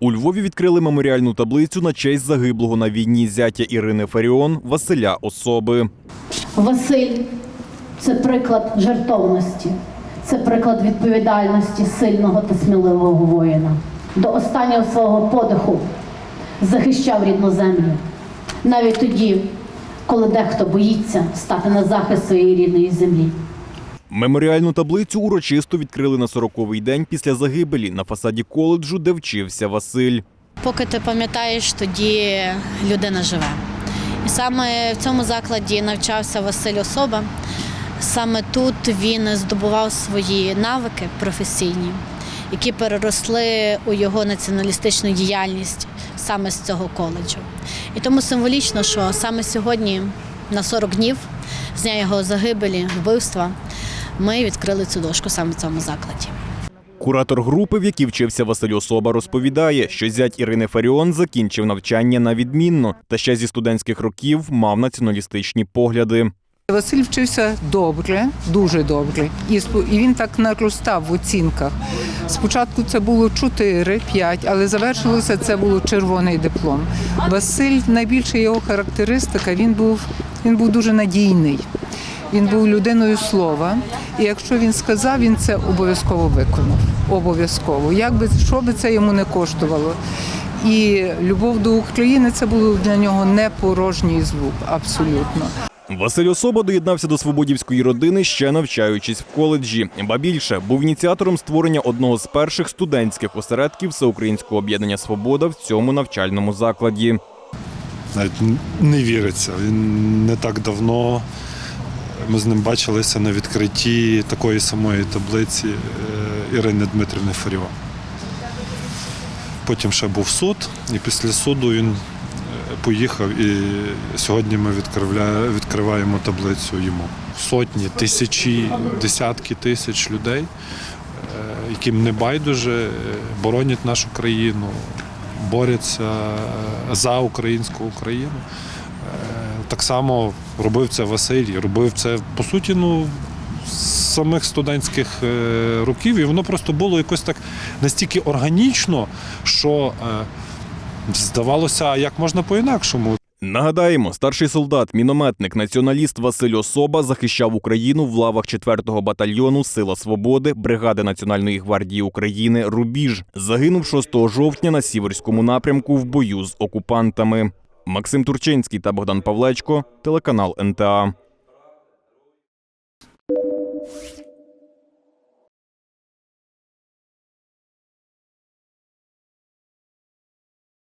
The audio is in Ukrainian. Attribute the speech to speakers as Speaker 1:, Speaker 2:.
Speaker 1: У Львові відкрили меморіальну таблицю на честь загиблого на війні зятя Ірини Фаріон Василя Особи.
Speaker 2: Василь це приклад жертовності, це приклад відповідальності сильного та сміливого воїна. До останнього свого подиху захищав рідну землю. Навіть тоді, коли дехто боїться стати на захист своєї рідної землі.
Speaker 1: Меморіальну таблицю урочисто відкрили на 40-й день після загибелі на фасаді коледжу, де вчився Василь.
Speaker 3: Поки ти пам'ятаєш, тоді людина живе. І саме в цьому закладі навчався Василь Особа. Саме тут він здобував свої навики професійні, які переросли у його націоналістичну діяльність саме з цього коледжу. І тому символічно, що саме сьогодні, на 40 днів, з дня його загибелі, вбивства, ми відкрили цю дошку саме в цьому закладі.
Speaker 1: Куратор групи, в якій вчився Василь Особа, розповідає, що зять Ірини Фаріон закінчив навчання на відмінно та ще зі студентських років мав націоналістичні погляди.
Speaker 4: Василь вчився добре, дуже добре, і він так наростав в оцінках. Спочатку це було 4-5, але завершилося це було червоний диплом. Василь найбільша його характеристика. Він був він був дуже надійний. Він був людиною слова, і якщо він сказав, він це обов'язково виконав. Обов'язково. Як би що би це йому не коштувало. І любов до України це було для нього не порожній звук, абсолютно.
Speaker 1: Василь Особа доєднався до свободівської родини, ще навчаючись в коледжі. Ба більше був ініціатором створення одного з перших студентських осередків Всеукраїнського об'єднання Свобода в цьому навчальному закладі.
Speaker 5: навіть не віриться. Він не так давно. Ми з ним бачилися на відкритті такої самої таблиці е, Ірини Дмитрівни Фаріон. Потім ще був суд, і після суду він е, поїхав, і сьогодні ми відкриваємо таблицю йому. Сотні, тисячі, десятки тисяч людей, е, яким не байдуже, боронять нашу країну, борються за українську Україну. Так само робив це Василь, робив це по суті, ну. з Самих студентських е, років, і воно просто було якось так настільки органічно, що е, здавалося, як можна по-інакшому.
Speaker 1: Нагадаємо, старший солдат, мінометник, націоналіст Василь Особа захищав Україну в лавах 4-го батальйону Сила Свободи бригади Національної гвардії України Рубіж. Загинув 6 жовтня на сіверському напрямку в бою з окупантами. Максим Турчинський та Богдан Павлечко, телеканал НТА.